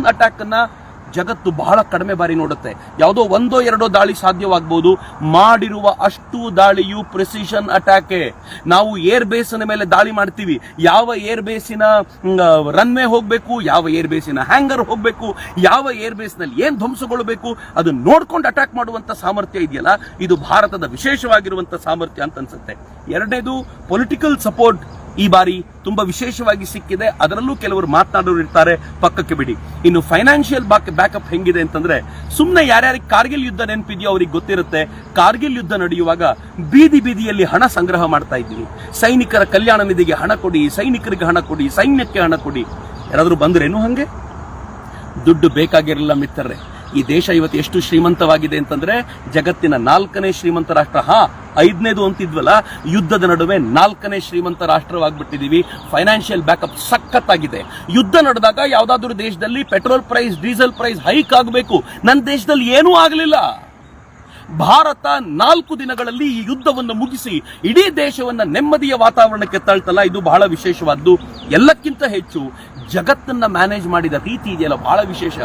Precision attack ಅನ್ನ ಜಗತ್ತು ಬಹಳ ಕಡಿಮೆ ಬಾರಿ ನೋಡುತ್ತೆ. ಯಾವುದೋ ಒಂದೋ ಎರಡೋ ದಾಳಿ ಸಾಧ್ಯವಾಗಬಹುದು ಮಾಡಿರುವ ಅಷ್ಟು ದಾಳಿಯು ಪ್ರೆಸಿಷನ್ ಅಟ್ಯಾಕೆ ನಾವು ಏರ್ ಬೇಸಿನ ಮೇಲೆ ದಾಳಿ ಮಾಡ್ತೀವಿ. ಯಾವ ಏರ್ ಬೇಸಿನ ರನ್ವೇ ಹೋಗಬೇಕು, ಯಾವ ಏರ್ ಬೇಸಿನ ಹ್ಯಾಂಗರ್ ಹೋಗಬೇಕು, ಯಾವ ಏರ್ ಬೇಸ್ನಲ್ಲಿ ಏನ್ ಧ್ವಂಸಗೊಳ್ಳಬೇಕು ಅದು ನೋಡ್ಕೊಂಡು ಅಟ್ಯಾಕ್ ಮಾಡುವಂತ ಸಾಮರ್ಥ್ಯ ಇದೆಯಲ್ಲ? ಇದು ಭಾರತದ ವಿಶೇಷವಾಗಿರುವಂತ ಸಾಮರ್ಥ್ಯ ಅಂತ ಅನ್ಸುತ್ತೆ. ಎರಡನೇದು ಪೊಲಿಟಿಕಲ್ ಸಪೋರ್ಟ್ ಈ ಬಾರಿ ತುಂಬಾ ವಿಶೇಷವಾಗಿ ಸಿಕ್ಕಿದೆ. ಅದರಲ್ಲೂ ಕೆಲವರು ಮಾತನಾಡೋರು ಇರ್ತಾರೆ. ಪಕ್ಕಕ್ಕೆ ಬಿಡಿ. ಇನ್ನು ಫೈನಾನ್ಷಿಯಲ್ ಬ್ಯಾಕಪ್ ಹೆಂಗಿದೆ ಅಂತಂದ್ರೆ ಸುಮ್ಮನೆ ಯಾರ್ಯಾರಿಗೆ ಕಾರ್ಗಿಲ್ ಯುದ್ಧ ನೆನಪಿದೆಯೋ ಅವ್ರಿಗೆ ಗೊತ್ತಿರುತ್ತೆ. ಕಾರ್ಗಿಲ್ ಯುದ್ಧ ನಡೆಯುವಾಗ ಬೀದಿ ಬೀದಿಯಲ್ಲಿ ಹಣ ಸಂಗ್ರಹ ಮಾಡ್ತಾ ಇದ್ದೀವಿ. ಸೈನಿಕರ ಕಲ್ಯಾಣ ನಿಧಿಗೆ ಹಣ ಕೊಡಿ, ಸೈನಿಕರಿಗೆ ಹಣ ಕೊಡಿ, ಸೈನ್ಯಕ್ಕೆ ಹಣ ಕೊಡಿ. ಯಾರಾದ್ರೂ ಬಂದ್ರೇನು ಹಂಗೆ? ದುಡ್ಡು ಬೇಕಾಗಿರಲಿಲ್ಲ ಮಿತ್ರರೇ. ಈ ದೇಶ ಇವತ್ತು ಎಷ್ಟು ಶ್ರೀಮಂತವಾಗಿದೆ ಅಂತಂದ್ರೆ ಜಗತ್ತಿನ ನಾಲ್ಕನೇ ಶ್ರೀಮಂತ ರಾಷ್ಟ್ರ. ಹಾ, ಐದನೇದು ಅಂತಿದ್ವಲ್ಲ, ಯುದ್ಧದ ನಡುವೆ ನಾಲ್ಕನೇ ಶ್ರೀಮಂತ ರಾಷ್ಟ್ರವಾಗ್ಬಿಟ್ಟಿದೀವಿ. ಫೈನಾನ್ಷಿಯಲ್ ಬ್ಯಾಕಪ್ ಸಖತ್ತಾಗಿದೆ. ಯುದ್ಧ ನಡೆದಾಗ ಯಾವ್ದಾದ್ರು ದೇಶದಲ್ಲಿ petrol price diesel price hike ಆಗಬೇಕು. ನನ್ನ ದೇಶದಲ್ಲಿ ಏನೂ ಆಗಲಿಲ್ಲ. ಭಾರತ ನಾಲ್ಕು ದಿನಗಳಲ್ಲಿ ಈ ಯುದ್ಧವನ್ನು ಮುಗಿಸಿ ಇಡೀ ದೇಶವನ್ನ ನೆಮ್ಮದಿಯ ವಾತಾವರಣಕ್ಕೆ ತಳ್ತಲ್ಲ. ಇದು ಬಹಳ ವಿಶೇಷವಾದ್ದು. ಎಲ್ಲಕ್ಕಿಂತ ಹೆಚ್ಚು ಜಗತ್ತನ್ನ ಮ್ಯಾನೇಜ್ ಮಾಡಿದ ರೀತಿ ಇದೆಯಲ್ಲ, ಬಹಳ ವಿಶೇಷ.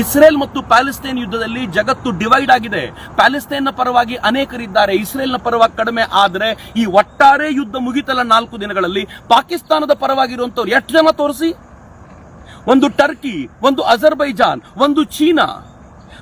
ಇಸ್ರೇಲ್ ಮತ್ತು ಪ್ಯಾಲೆಸ್ತೇನ್ ಯುದ್ಧದಲ್ಲಿ ಜಗತ್ತು ಡಿವೈಡ್ ಆಗಿದೆ. ಪ್ಯಾಲೆಸ್ತೇನ್ನ ಪರವಾಗಿ ಅನೇಕರಿದ್ದಾರೆ. ಇಸ್ರೇಲ್ನ ಪರವಾಗಿ ಕಡಿಮೆ ಆದರೆ ಈ ಒಟ್ಟಾರೆ ಯುದ್ಧ ಮುಗಿತಲ್ಲ ನಾಲ್ಕು ದಿನಗಳಲ್ಲಿ. ಪಾಕಿಸ್ತಾನದ ಪರವಾಗಿರುವಂತವ್ರು ಎಷ್ಟು ಜನ ತೋರಿಸಿ? ಒಂದು ಟರ್ಕಿ, ಒಂದು ಅಜರ್ಬೈಜಾನ್, ಒಂದು ಚೀನಾ.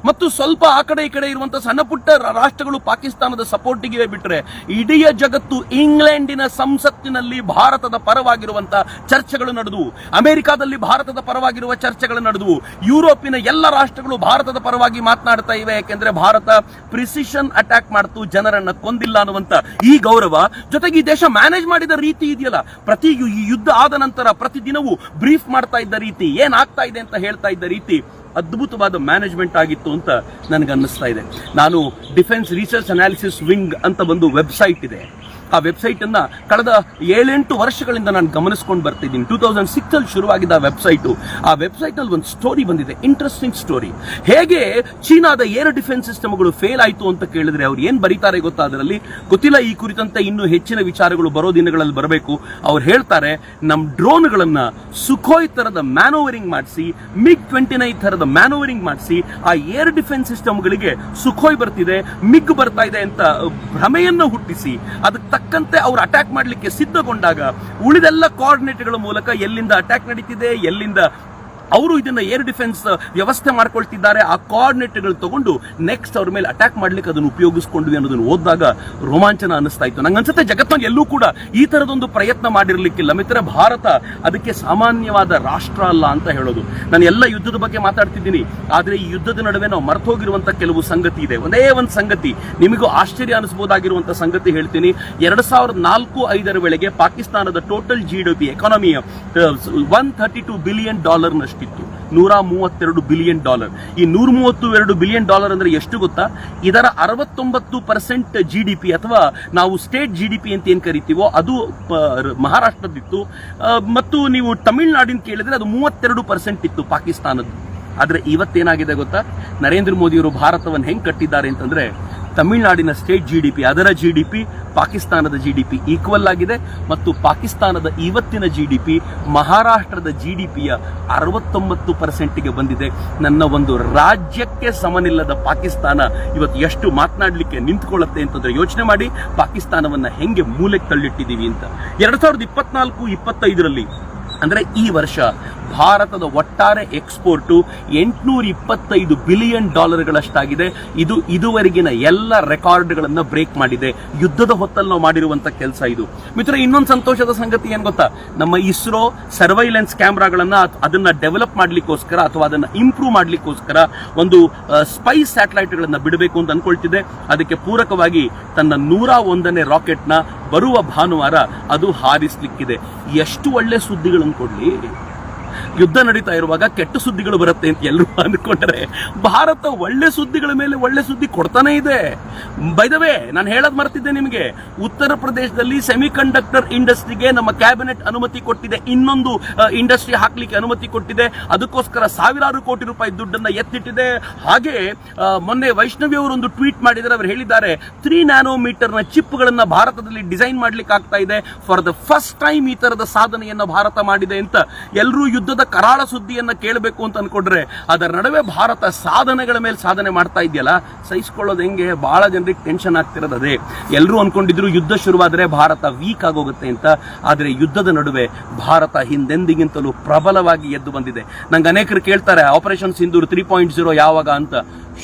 ಮತ್ತು ಸ್ವಲ್ಪ ಆ ಕಡೆ ಈ ಕಡೆ ಇರುವಂತಹ ಸಣ್ಣ ಪುಟ್ಟ ರಾಷ್ಟ್ರಗಳು ಪಾಕಿಸ್ತಾನದ ಸಪೋರ್ಟಿಗೆ ಬಿಟ್ಟರೆ ಇಡೀ ಜಗತ್ತು ಇಂಗ್ಲೆಂಡಿನ ಸಂಸತ್ತಿನಲ್ಲಿ ಭಾರತದ ಪರವಾಗಿರುವಂತಹ ಚರ್ಚೆಗಳು ನಡೆದವು. ಅಮೆರಿಕಾದಲ್ಲಿ ಭಾರತದ ಪರವಾಗಿರುವ ಚರ್ಚೆಗಳು ನಡೆದವು. ಯುರೋಪಿನ ಎಲ್ಲ ರಾಷ್ಟ್ರಗಳು ಭಾರತದ ಪರವಾಗಿ ಮಾತನಾಡ್ತಾ ಇವೆ, ಯಾಕೆಂದ್ರೆ ಭಾರತ ಪ್ರಿಸಿಷನ್ ಅಟ್ಯಾಕ್ ಮಾಡ್ತು, ಜನರನ್ನ ಕೊಂದಿಲ್ಲ ಅನ್ನುವಂತ ಈ ಗೌರವ. ಜೊತೆಗೆ ಈ ದೇಶ ಮ್ಯಾನೇಜ್ ಮಾಡಿದ ರೀತಿ ಇದೆಯಲ್ಲ ಪ್ರತಿ ಈ ಯುದ್ಧ ಆದ ನಂತರ ಪ್ರತಿ ದಿನವೂ ಬ್ರೀಫ್ ಮಾಡ್ತಾ ಇದ್ದ ರೀತಿ ಏನಾಗ್ತಾ ಇದೆ ಅಂತ ಹೇಳ್ತಾ ಇದ್ದ ರೀತಿ ಅದ್ಭುತವಾದ ಮ್ಯಾನೇಜ್ಮೆಂಟ್ ಆಗಿತ್ತು ಅಂತ ನನಗೆ ಅನ್ನಿಸ್ತಾ ಇದೆ. ನಾನು ಡಿಫೆನ್ಸ್ ರಿಸರ್ಚ್ ಅನಾಲಿಸಿಸ್ ವಿಂಗ್ ಅಂತ ಒಂದು ವೆಬ್ಸೈಟ್ ಇದೆ. ಆ ವೆಬ್ಸೈಟ್ ಅನ್ನ ಕಳೆದ ಏಳೆಂಟು ವರ್ಷಗಳಿಂದ ನಾನು ಗಮನಿಸ್ಕೊಂಡು ಬರ್ತಿದ್ದೀನಿ. ಟೂ ತೌಸಂಡ್ ಸಿಕ್ಸ್ ಅಲ್ಲಿ ಶುರುವಾಗಿದ್ದ ಆ ವೆಬ್ಸೈಟ್ ಆ ವೆಬ್ಸೈಟ್ ಅಲ್ಲಿ ಒಂದು ಸ್ಟೋರಿ ಬಂದಿದೆ. ಇಂಟ್ರೆಸ್ಟಿಂಗ್ ಸ್ಟೋರಿ ಹೇಗೆ ಚೀನಾದ ಏರ್ ಡಿಫೆನ್ಸ್ ಸಿಸ್ಟಮ್ಗಳು ಫೇಲ್ ಆಯ್ತು ಅಂತ ಕೇಳಿದ್ರೆ ಅವ್ರು ಏನ್ ಬರೀತಾರೆ ಗೊತ್ತಾ ಅದರಲ್ಲಿ? ಗೊತ್ತಿಲ್ಲ ಈ ಕುರಿತಂತೆ ಇನ್ನೂ ಹೆಚ್ಚಿನ ವಿಚಾರಗಳು ಬರೋ ದಿನಗಳಲ್ಲಿ ಬರಬೇಕು. ಅವ್ರು ಹೇಳ್ತಾರೆ, ನಮ್ ಡ್ರೋನ್ಗಳನ್ನು ಸುಖೋಯ್ ತರದ ಮ್ಯಾನೋವರಿಂಗ್ ಮಾಡಿಸಿ, ಮಿಗ್ ಟ್ವೆಂಟಿ ನೈನ್ ತರದ ಮ್ಯಾನೋವರಿಂಗ್ ಮಾಡಿಸಿ, ಆ ಏರ್ ಡಿಫೆನ್ಸ್ ಸಿಸ್ಟಮ್ಗಳಿಗೆ ಸುಖೋಯ್ ಬರ್ತಿದೆ, ಮಿಗ್ ಬರ್ತಾ ಇದೆ ಅಂತ ಭ್ರಮೆಯನ್ನು ಹುಟ್ಟಿಸಿ ಅದಕ್ಕೆ ತಕ್ಕಂತೆ ಅವರು ಅಟ್ಯಾಕ್ ಮಾಡಲಿಕ್ಕೆ ಸಿದ್ಧಗೊಂಡಾಗ ಉಳಿದೆಲ್ಲ ಕೋಆರ್ಡಿನೇಟ್ಗಳ ಮೂಲಕ ಎಲ್ಲಿಂದ ಅಟ್ಯಾಕ್ ನಡೀತಿದೆ ಎಲ್ಲಿಂದ ಅವರು ಇದನ್ನ ಏರ್ ಡಿಫೆನ್ಸ್ ವ್ಯವಸ್ಥೆ ಮಾಡ್ಕೊಳ್ತಿದ್ದಾರೆ. ಆ ಕೋಆರ್ಡಿನೇಟ್ಗಳು ತಗೊಂಡು ನೆಕ್ಸ್ಟ್ ಅವ್ರ ಮೇಲೆ ಅಟ್ಯಾಕ್ ಮಾಡ್ಲಿಕ್ಕೆ ಅದನ್ನು ಉಪಯೋಗಿಸ್ಕೊಂಡ್ವಿ ಅನ್ನೋದನ್ನು ಓದಿದಾಗ ರೋಮಾಂಚನ ಅನಿಸ್ತಾ ಇತ್ತು ನಂಗೆ ಅನ್ಸುತ್ತೆ ಜಗತ್ತಿನಲ್ಲಿ ಎಲ್ಲೂ ಕೂಡ ಈ ತರದೊಂದು ಪ್ರಯತ್ನ ಮಾಡಿರ್ಲಿಕ್ಕಿಲ್ಲ. ಮಿತ್ರ ಭಾರತ ಅದಕ್ಕೆ ಸಾಮಾನ್ಯವಾದ ರಾಷ್ಟ್ರ ಅಲ್ಲ ಅಂತ ಹೇಳೋದು. ನಾನು ಎಲ್ಲ ಯುದ್ಧದ ಬಗ್ಗೆ ಮಾತಾಡ್ತಿದ್ದೀನಿ. ಆದ್ರೆ ಈ ಯುದ್ಧದ ನಡುವೆ ನಾವು ಮರ್ತೋಗಿರುವಂತ ಕೆಲವು ಸಂಗತಿ ಇದೆ. ಒಂದೇ ಒಂದು ಸಂಗತಿ. ನಿಮಗೂ ಆಶ್ಚರ್ಯ ಅನಿಸಬಹುದಾಗಿರುವಂತ ಸಂಗತಿ ಹೇಳ್ತೀನಿ. ಎರಡ್ ಸಾವಿರದ ನಾಲ್ಕು ಐದರ ವೇಳೆಗೆ ಪಾಕಿಸ್ತಾನದ total G D P ಎಕಾನಮಿಯ one thirty two billion dollar ನಷ್ಟಿತ್ತು ನೂರ ಮೂವತ್ತೆರಡು ಬಿಲಿಯನ್ ಡಾಲರ್. ಈ ನೂರ ಮೂವತ್ತು ಎರಡು ಬಿಲಿಯನ್ ಡಾಲರ್ ಅಂದ್ರೆ ಎಷ್ಟು ಗೊತ್ತಾ? ಇದರ ಅರವತ್ತೊಂಬತ್ತು ಪರ್ಸೆಂಟ್ ಜಿ ಡಿ ಪಿ ಅಥವಾ ನಾವು ಸ್ಟೇಟ್ ಜಿ ಡಿ ಪಿ ಅಂತ ಏನ್ ಕರಿತೀವೋ ಅದು ಮಹಾರಾಷ್ಟ್ರದಿತ್ತು ಮತ್ತು ನೀವು ತಮಿಳುನಾಡಿನ ಕೇಳಿದ್ರೆ ಅದು ಮೂವತ್ತೆರಡು ಪರ್ಸೆಂಟ್ ಇತ್ತು ಪಾಕಿಸ್ತಾನದ್ದು. ಆದ್ರೆ ಇವತ್ತೇನಾಗಿದೆ ಗೊತ್ತಾ? ನರೇಂದ್ರ ಮೋದಿಯವರು ಭಾರತವನ್ನು ಹೆಂಗ್ ಕಟ್ಟಿದ್ದಾರೆ ಅಂತಂದ್ರೆ ತಮಿಳುನಾಡಿನ ಸ್ಟೇಟ್ ಜಿ ಡಿ ಪಿ ಅದರ ಜಿ ಡಿ ಪಿ ಪಾಕಿಸ್ತಾನದ ಜಿ ಡಿ ಪಿ ಈಕ್ವಲ್ ಆಗಿದೆ ಮತ್ತು ಪಾಕಿಸ್ತಾನದ ಇವತ್ತಿನ ಜಿ ಡಿ ಪಿ ಮಹಾರಾಷ್ಟ್ರದ ಜಿ ಡಿ ಪಿಯ ಅರವತ್ತೊಂಬತ್ತು ಪರ್ಸೆಂಟ್ಗೆ ಬಂದಿದೆ. ನನ್ನ ಒಂದು ರಾಜ್ಯಕ್ಕೆ ಸಮನಿಲ್ಲದ ಪಾಕಿಸ್ತಾನ ಇವತ್ತು ಎಷ್ಟು ಮಾತನಾಡಲಿಕ್ಕೆ ನಿಂತ್ಕೊಳ್ಳುತ್ತೆ ಅಂತಂದ್ರೆ ಯೋಚನೆ ಮಾಡಿ ಪಾಕಿಸ್ತಾನವನ್ನು ಹೆಂಗೆ ಮೂಲೆಗೆ ತಳ್ಳಿಟ್ಟಿದ್ದೀವಿ ಅಂತ. ಎರಡು ಸಾವಿರದ ಇಪ್ಪತ್ನಾಲ್ಕು, ಇಪ್ಪತ್ತೈದರಲ್ಲಿ, ಅಂದರೆ ಈ ವರ್ಷ ಭಾರತದ ಒಟ್ಟಾರೆ ಎಕ್ಸ್ಪೋರ್ಟು ಎಂಟುನೂರ ಇಪ್ಪತ್ತೈದು ಬಿಲಿಯನ್ ಡಾಲರ್ಗಳಷ್ಟಾಗಿದೆ. ಇದು ಇದುವರೆಗಿನ ಎಲ್ಲ ರೆಕಾರ್ಡ್ಗಳನ್ನು ಬ್ರೇಕ್ ಮಾಡಿದೆ. ಯುದ್ಧದ ಹೊತ್ತಲ್ಲಿ ನಾವು ಮಾಡಿರುವಂಥ ಕೆಲಸ ಇದು. ಮಿತ್ರ ಇನ್ನೊಂದು ಸಂತೋಷದ ಸಂಗತಿ ಏನು ಗೊತ್ತಾ? ನಮ್ಮ ಇಸ್ರೋ ಸರ್ವೈಲೆನ್ಸ್ ಕ್ಯಾಮ್ರಾಗಳನ್ನು ಅದನ್ನು ಡೆವಲಪ್ ಮಾಡಲಿಕ್ಕೋಸ್ಕರ ಅಥವಾ ಅದನ್ನು ಇಂಪ್ರೂವ್ ಮಾಡಲಿಕ್ಕೋಸ್ಕರ ಒಂದು ಸ್ಪೈಸ್ ಸ್ಯಾಟಲೈಟ್ಗಳನ್ನು ಬಿಡಬೇಕು ಅಂತ ಅಂದ್ಕೊಳ್ತಿದೆ ಅದಕ್ಕೆ ಪೂರಕವಾಗಿ ತನ್ನ ನೂರ ಒಂದನೇ ರಾಕೆಟ್ನ ಬರುವ ಭಾನುವಾರ ಅದು ಹಾರಿಸಲಿಕ್ಕಿದೆ. ಎಷ್ಟು ಒಳ್ಳೆ ಸುದ್ದಿಗಳನ್ನು ಕೊಡ್ಲಿ? ಯುದ್ಧ ನಡೀತಾ ಇರುವಾಗ ಕೆಟ್ಟ ಸುದ್ದಿಗಳು ಬರುತ್ತೆ ಅಂತ ಎಲ್ಲರೂ ಅಂದ್ಕೊಂಡ್ರೆ. ಭಾರತ ಒಳ್ಳೆ ಸುದ್ದಿಗಳ ಮೇಲೆ ಒಳ್ಳೆ ಸುದ್ದಿ ಕೊಡ್ತಾನೆ ಇದೆ. ಬೈದವೇ ನಾನು ಹೇಳದ್ ಮರ್ತಿದ್ದೆ ನಿಮಗೆ. ಉತ್ತರ ಪ್ರದೇಶದಲ್ಲಿ ಸೆಮಿ ಕಂಡಕ್ಟರ್ ಇಂಡಸ್ಟ್ರಿಗೆ ನಮ್ಮ ಕ್ಯಾಬಿನೆಟ್ ಅನುಮತಿ ಕೊಟ್ಟಿದೆ. ಇನ್ನೊಂದು ಇಂಡಸ್ಟ್ರಿ ಹಾಕ್ಲಿಕ್ಕೆ ಅನುಮತಿ ಕೊಟ್ಟಿದೆ. ಅದಕ್ಕೋಸ್ಕರ ಸಾವಿರಾರು ಕೋಟಿ ರೂಪಾಯಿ ದುಡ್ಡನ್ನ ಎತ್ತಿಟ್ಟಿದೆ. ಹಾಗೆ ಮೊನ್ನೆ ವೈಷ್ಣವಿ ಅವರು ಒಂದು ಟ್ವೀಟ್ ಮಾಡಿದರೆ ಅವರು ಹೇಳಿದ್ದಾರೆ ತ್ರೀ ನ್ಯಾನೋಮೀಟರ್ನ ಚಿಪ್ಗಳನ್ನ ಭಾರತದಲ್ಲಿ ಡಿಸೈನ್ ಮಾಡ್ಲಿಕ್ಕೆ ಆಗ್ತಾ ಇದೆ. ಫಾರ್ ದ ಫಸ್ಟ್ ಟೈಮ್ ಈ ತರದ ಸಾಧನೆಯನ್ನ ಭಾರತ ಮಾಡಿದೆ ಅಂತ. ಎಲ್ಲರೂ ಯುದ್ಧ ಯುದ್ಧದ ಕರಾಳ ಸುದ್ದಿಯನ್ನ ಕೇಳಬೇಕು ಅಂತ ಅನ್ಕೊಂಡ್ರೆ ಅದರ ನಡುವೆ ಭಾರತ ಸಾಧನೆಗಳ ಮೇಲೆ ಸಾಧನೆ ಮಾಡ್ತಾ ಇದೆಯಲ್ಲ, ಸಹಿಸ್ಕೊಳ್ಳೋದು ಹೆಂಗೆ? ಬಹಳ ಜನರಿಗೆ ಟೆನ್ಷನ್ ಆಗ್ತಿರೋದು ಅದೇ. ಎಲ್ಲರೂ ಅನ್ಕೊಂಡಿದ್ರು ಯುದ್ಧ ಶುರುವಾದ್ರೆ ಭಾರತ ವೀಕ್ ಆಗೋಗುತ್ತೆ ಅಂತ, ಆದ್ರೆ ಯುದ್ಧದ ನಡುವೆ ಭಾರತ ಹಿಂದೆಂದಿಗಿಂತಲೂ ಪ್ರಬಲವಾಗಿ ಎದ್ದು ಬಂದಿದೆ. ನಂಗೆ ಅನೇಕರು ಕೇಳ್ತಾರೆ operation Sindoor three point zero ಯಾವಾಗ ಅಂತ?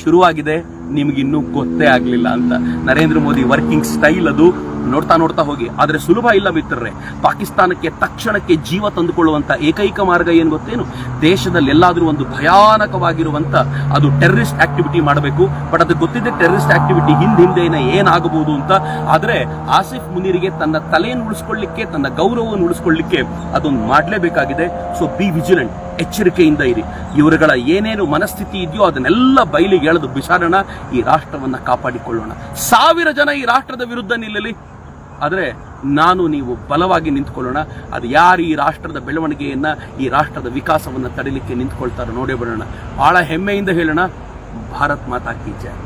ಶುರುವಾಗಿದೆ, ನಿಮ್ಗಿನ್ನೂ ಗೊತ್ತೇ ಆಗ್ಲಿಲ್ಲ ಅಂತ. ನರೇಂದ್ರ ಮೋದಿ ವರ್ಕಿಂಗ್ ಸ್ಟೈಲ್ ಅದು ನೋಡ್ತಾ ನೋಡ್ತಾ ಹೋಗಿ. ಆದರೆ ಸುಲಭ ಇಲ್ಲ ಮಿತ್ರರೇ. ಪಾಕಿಸ್ತಾನಕ್ಕೆ ತಕ್ಷಣಕ್ಕೆ ಜೀವ ತಂದುಕೊಳ್ಳುವಂತ ಏಕೈಕ ಮಾರ್ಗ ಏನು ಗೊತ್ತೇನು? ದೇಶದಲ್ಲಿ ಎಲ್ಲಾದ್ರೂ ಒಂದು ಭಯಾನಕವಾಗಿರುವಂತ ಅದು ಟೆರರಿಸ್ಟ್ ಆಕ್ಟಿವಿಟಿ ಮಾಡಬೇಕು. ಬಟ್ ಅದು ಗೊತ್ತಿದೆ ಟೆರರಿಸ್ಟ್ ಆಕ್ಟಿವಿಟಿ ಹಿಂದ್ ಏನಾಗಬಹುದು ಅಂತ. ಆದರೆ ಆಸಿಫ್ ಮುನಿರಿಗೆ ತನ್ನ ತಲೆಯನ್ನು ಉಳಿಸ್ಕೊಳ್ಳಿಕ್ಕೆ, ತನ್ನ ಗೌರವವನ್ನು ಉಳಿಸ್ಕೊಳ್ಳಿಕ್ಕೆ ಅದೊಂದು ಮಾಡಲೇಬೇಕಾಗಿದೆ. ಸೊ ಬಿ ವಿಜಿಲೆಂಟ್ ಎಚ್ಚರಿಕೆಯಿಂದ ಇರಿ. ಇವರುಗಳ ಏನೇನು ಮನಸ್ಥಿತಿ ಇದೆಯೋ ಅದನ್ನೆಲ್ಲ ಬಯಲಿಗೆ ಎಳೆದು ಬಿಸಾಡೋಣ. ಈ ರಾಷ್ಟ್ರವನ್ನ ಕಾಪಾಡಿಕೊಳ್ಳೋಣ. ಸಾವಿರ ಜನ ಈ ರಾಷ್ಟ್ರದ ವಿರುದ್ಧ ನಿಲ್ಲಲಿ. ಆದರೆ ನಾನು ನೀವು ಬಲವಾಗಿ ನಿಂತ್ಕೊಳ್ಳೋಣ. ಅದು ಯಾರು ಈ ರಾಷ್ಟ್ರದ ಬೆಳವಣಿಗೆಯನ್ನ, ಈ ರಾಷ್ಟ್ರದ ವಿಕಾಸವನ್ನು ತಡಿಲಿಕ್ಕೆ ನಿಂತ್ಕೊಳ್ತಾರೋ ನೋಡೇ ಬರೋಣ. ಭಾಳ ಹೆಮ್ಮೆಯಿಂದ ಹೇಳೋಣ, ಭಾರತ್ ಮಾತಾ ಕಿ ಜೈ.